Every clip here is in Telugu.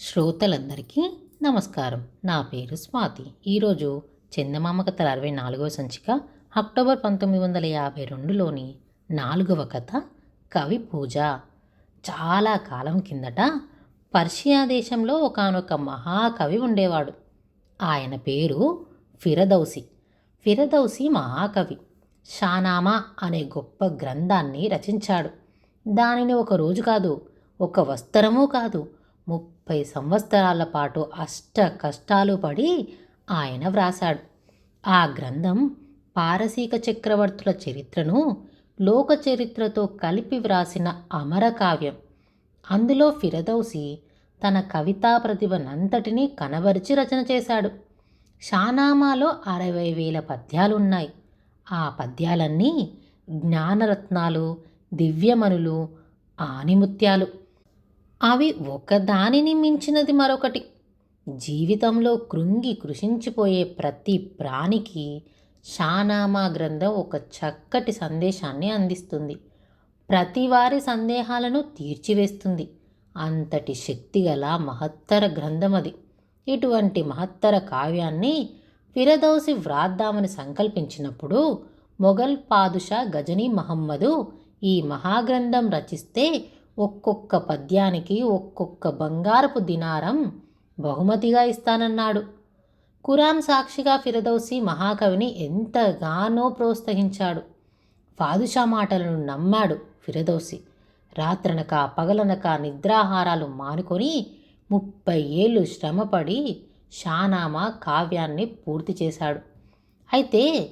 శ్రోతలందరికీ నమస్కారం. నా పేరు స్వాతి. ఈరోజు చందమామ కథల అరవై నాలుగవ సంచిక అక్టోబర్ పంతొమ్మిది వందల యాభై రెండులోని నాలుగవ కథ కవి పూజ. చాలా కాలం కిందట పర్షియా దేశంలో ఒకానొక మహాకవి ఉండేవాడు. ఆయన పేరు ఫిరదౌసి. ఫిరదౌసి మహాకవి. షానామా అనే గొప్ప గ్రంథాన్ని రచించాడు. దానిని ఒక రోజు కాదు ఒక వస్త్రము కాదు ముప్పై సంవత్సరాల పాటు అష్ట కష్టాలు పడి ఆయన వ్రాసాడు ఆ గ్రంథం పారసీక చక్రవర్తుల చరిత్రను లోక చరిత్రతో కలిపి వ్రాసిన అమరకావ్యం అందులో ఫిరదౌసి తన కవితా ప్రతిభనంతటినీ కనబరిచి రచన చేశాడు. షానామాలో అరవై వేల పద్యాలున్నాయి. ఆ పద్యాలన్నీ జ్ఞానరత్నాలు దివ్యమనులు ఆనిముత్యాలు. అవి ఒకదానిని మించినది మరొకటి. జీవితంలో కృంగి కృషించిపోయే ప్రతి ప్రాణికి షానామా గ్రంథం ఒక చక్కటి సందేశాన్ని అందిస్తుంది. ప్రతి వారి సందేహాలను తీర్చివేస్తుంది. అంతటి శక్తిగల మహత్తర గ్రంథం అది ఇటువంటి మహత్తర కావ్యాన్ని ఫిరదౌసి వ్రాద్దామని సంకల్పించినప్పుడు మొఘల్ పాదుషా గజనీ మహమ్మదు ఈ మహాగ్రంథం రచిస్తే ఒక్కొక్క పద్యానికి ఒక్కొక్క బంగారపు దినారం బహుమతిగా ఇస్తానన్నాడు. ఖురాన్ సాక్షిగా ఫిరదౌసి మహాకవిని ఎంతగానో ప్రోత్సహించాడు. ఫాదుషా మాటలను నమ్మాడు ఫిరదౌసి. రాత్రనక పగలనక నిద్రాహారాలు మానుకొని ముప్పై ఏళ్ళు శ్రమపడి షానామా కావ్యాన్ని పూర్తి చేశాడు. అయితే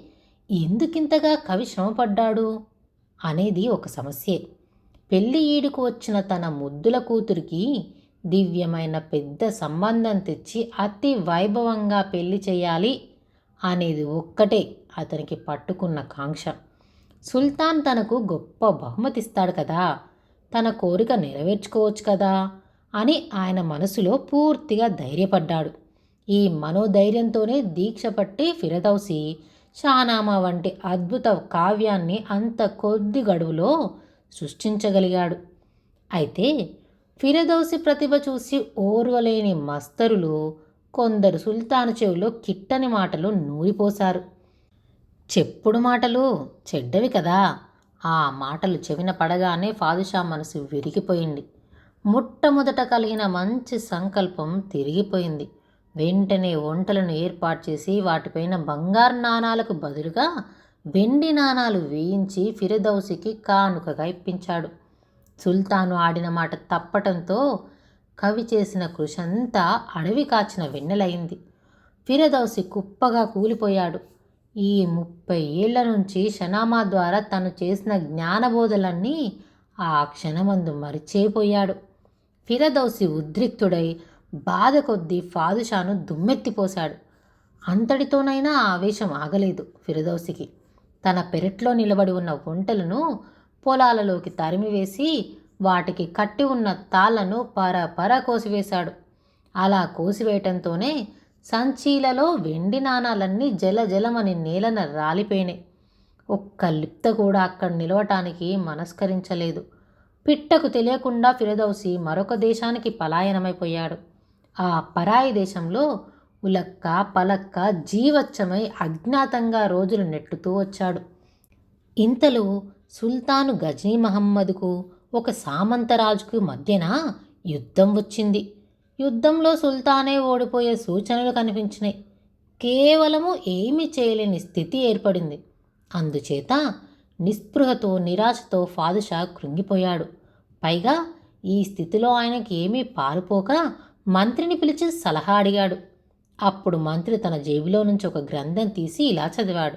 ఎందుకింతగా కవి శ్రమపడ్డాడు? అనేది ఒక సమస్యే. పెళ్ళి ఈడుకు వచ్చిన తన ముద్దుల కూతురికి దివ్యమైన పెద్ద సంబంధం తెచ్చి అతి వైభవంగా పెళ్ళి చేయాలి అనేది ఒక్కటే అతనికి పట్టుకున్న కాంక్ష. సుల్తాన్ తనకు గొప్ప బహుమతిస్తాడు కదా తన కోరిక నెరవేర్చుకోవచ్చు కదా అని ఆయన మనసులో పూర్తిగా ధైర్యపడ్డాడు. ఈ మనోధైర్యంతోనే దీక్ష పట్టి ఫిరదౌసి షానామా వంటి అద్భుత కావ్యాన్ని అంత కొద్ది గడువులో సృష్టించగలిగాడు. అయితే ఫిరదౌసి ప్రతిభ చూసి ఓర్వలేని మస్తరులు కొందరు సుల్తాను చెవిలో కిట్టని మాటలు నూరిపోశారు. చెప్పుడు మాటలు చెడ్డవి కదా. ఆ మాటలు చెవిన పడగానే ఫాదుషా మనసు విరిగిపోయింది. మొట్టమొదట కలిగిన మంచి సంకల్పం తిరిగిపోయింది. వెంటనే వంటలను ఏర్పాటు చేసి వాటిపైన బంగారు నాణాలకు బదులుగా వెండి నాణాలు వేయించి ఫిరదౌసికి కానుకగా ఇప్పించాడు. సుల్తాను ఆడిన మాట తప్పటంతో కవి చేసిన కృషి అంతా అడవి కాచిన వెన్నెలైంది ఫిరదౌసి కుప్పగా కూలిపోయాడు. ఈ ముప్పై ఏళ్ళ నుంచి షనామా ద్వారా తను చేసిన జ్ఞానబోధలన్నీ ఆ క్షణమందు మరిచేపోయాడు ఫిరదౌసి ఉద్రిక్తుడై బాధ కొద్దీ ఫాదుషాను దుమ్మెత్తిపోశాడు. అంతటితోనైనా ఆవేశం ఆగలేదు ఫిరదౌసికి. తన పెరట్లో నిలబడి ఉన్న ఒంటెలను పొలాలలోకి తరిమివేసి వాటికి కట్టి ఉన్న తాళ్ళను పరపర కోసివేశాడు. అలా కోసివేయటంతోనే సంచీలలో వెండి నాణాలన్నీ జలజలమని నేలన రాలిపోయినాయి. ఒక్క లిప్త కూడా అక్కడ నిలవటానికి మనస్కరించలేదు. పిట్టకు తెలియకుండా ఫిరదౌసి మరొక దేశానికి పలాయనమైపోయాడు. ఆ పరాయి దేశంలో ఉలక్క పలక్క జీవచ్చమై అజ్ఞాతంగా రోజులు నెట్టుతూ వచ్చాడు. ఇంతలో సుల్తాను గజనీ మహమ్మద్కు ఒక సామంతరాజుకు మధ్యన యుద్ధం వచ్చింది. యుద్ధంలో సుల్తానే ఓడిపోయే సూచనలు కనిపించినాయి. కేవలము ఏమీ చేయలేని స్థితి ఏర్పడింది. అందుచేత నిస్పృహతో నిరాశతో ఫాదుషా కృంగిపోయాడు. పైగా ఈ స్థితిలో ఆయనకి ఏమీ పారిపోక మంత్రిని పిలిచి సలహా అడిగాడు. అప్పుడు మంత్రి తన జేబులో నుంచి ఒక గ్రంథం తీసి ఇలా చదివాడు.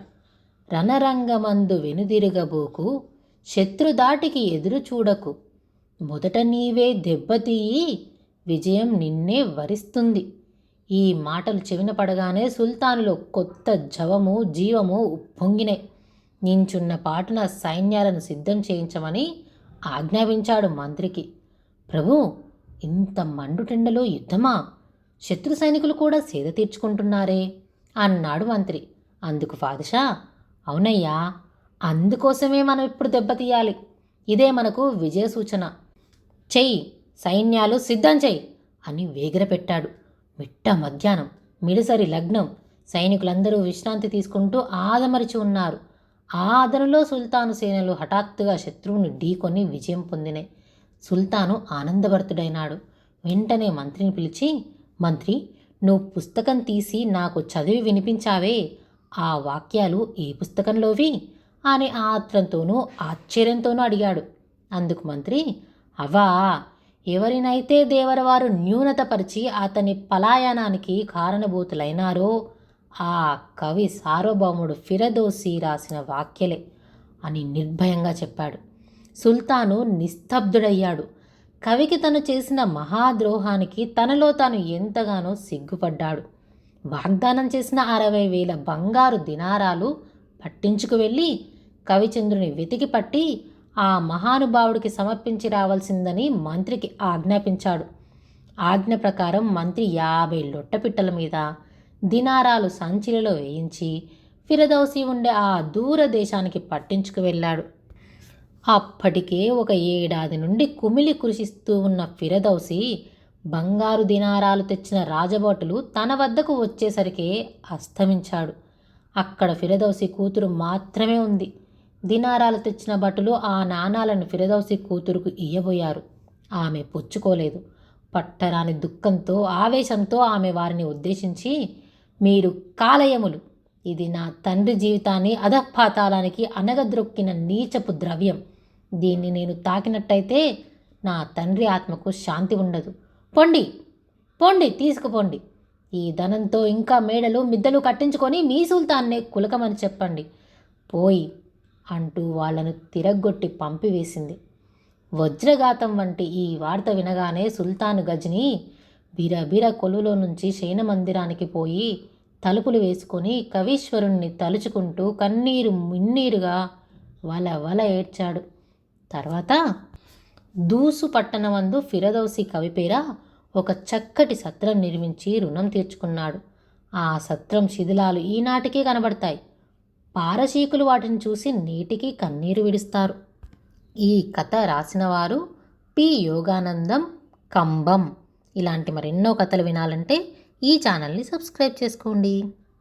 రణరంగమందు వెనుదిరగబోకు శత్రుదాటికి ఎదురు చూడకు. మొదట నీవే దెబ్బతీయి విజయం నిన్నే వరిస్తుంది. ఈ మాటలు చెవిన పడగానే సుల్తానులో కొత్త జవము జీవము ఉప్పొంగినాయి నించున్న పాటున సైన్యాలను సిద్ధం చేయించమని ఆజ్ఞాపించాడు మంత్రికి. ప్రభు ఇంత మండుటెండలో యుద్ధమా? శత్రు సైనికులు కూడా సేద తీర్చుకుంటున్నారే అన్నాడు మంత్రి. అందుకు ఫాదుషా అవునయ్యా అందుకోసమే మనం ఇప్పుడు దెబ్బతీయాలి ఇదే మనకు విజయ సూచన. చెయ్యి సైన్యాలు సిద్ధం చెయ్యి అని వేగిరపెట్టాడు మిట్ట మధ్యాహ్నం మిడిసరి లగ్నం. సైనికులందరూ విశ్రాంతి తీసుకుంటూ ఆదమరిచి ఉన్నారు. ఆ ఆదరలో సుల్తాను సేనలు హఠాత్తుగా శత్రువుని ఢీకొని విజయం పొందినాయి సుల్తాను ఆనందభర్తుడైనాడు. వెంటనే మంత్రిని పిలిచి మంత్రి నువ్వు పుస్తకం తీసి నాకు చదివి వినిపించావే. ఆ వాక్యాలు ఏ పుస్తకంలోవి? అని ఆత్రంతోనూ ఆశ్చర్యంతోనూ అడిగాడు. అందుకు మంత్రి అవా ఎవరినైతే దేవరవారు న్యూనతపరిచి అతని పలాయనానికి కారణభూతులైనారో ఆ కవి సార్వభౌముడు ఫిరదోసి రాసిన వాక్యలే అని నిర్భయంగా చెప్పాడు. సుల్తాను నిస్తబ్దుడయ్యాడు. కవికి తను చేసిన మహాద్రోహానికి తనలో తాను ఎంతగానో సిగ్గుపడ్డాడు. వాగ్దానం చేసిన అరవై వేల బంగారు దినారాలు పట్టించుకు వెళ్ళి కవిచంద్రుని వెతికి పట్టి ఆ మహానుభావుడికి సమర్పించి రావాల్సిందని మంత్రికి ఆజ్ఞాపించాడు. ఆజ్ఞ ప్రకారం మంత్రి యాభై లొట్టపిట్టల మీద దినారాలు సంచిలలో వేయించి ఫిరదౌసి ఉండే ఆ దూర దేశానికి పట్టించుకు వెళ్ళాడు. అప్పటికే ఒక ఏడాది నుండి కుమిలి కృషిస్తూ ఉన్న ఫిరదౌసి బంగారు దినారాలు తెచ్చిన రాజభటులు తన వద్దకు వచ్చేసరికే అస్తమించాడు. అక్కడ ఫిరదౌసి కూతురు మాత్రమే ఉంది. దినారాలు తెచ్చిన భటులు ఆ నాణాలను ఫిరదౌసి కూతురుకు ఇయ్యబోయారు. ఆమె పుచ్చుకోలేదు. పట్టరాని దుఃఖంతో ఆవేశంతో ఆమె వారిని ఉద్దేశించి మీరు కాలయములు. ఇది నా తండ్రి జీవితాన్ని అధపాతాళానికి అనగద్రొక్కిన నీచపు ద్రవ్యం. దీన్ని నేను తాకినట్టయితే నా తండ్రి ఆత్మకు శాంతి ఉండదు. పొండి పొండి తీసుకుపోండి. ఈ ధనంతో ఇంకా మేడలు మిద్దలు కట్టించుకొని మీ సుల్తాన్నే కులకమని చెప్పండి. పోయి అంటూ వాళ్ళను తిరగ్గొట్టి పంపివేసింది. వజ్రఘాతం వంటి ఈ వార్త వినగానే సుల్తాను గజ్ని బిరబిర కొలులో నుంచి శయన మందిరానికి పోయి తలుపులు వేసుకొని కవీశ్వరుణ్ణి తలుచుకుంటూ కన్నీరు మిన్నీరుగా వల వల ఏడ్చాడు. తర్వాత దూసు పట్టణమందు ఫిరదౌసి కవిపేర ఒక చక్కటి సత్రం నిర్మించి రుణం తీర్చుకున్నాడు. ఆ సత్రం శిథిలాలు ఈనాటికే కనబడతాయి. పారసీకులు వాటిని చూసి నీటికి కన్నీరు విడుస్తారు. ఈ కథ రాసినవారు పి. యోగానందం కంబం. ఇలాంటి మరెన్నో కథలు వినాలంటే ఈ ఛానల్ని సబ్స్క్రైబ్ చేసుకోండి.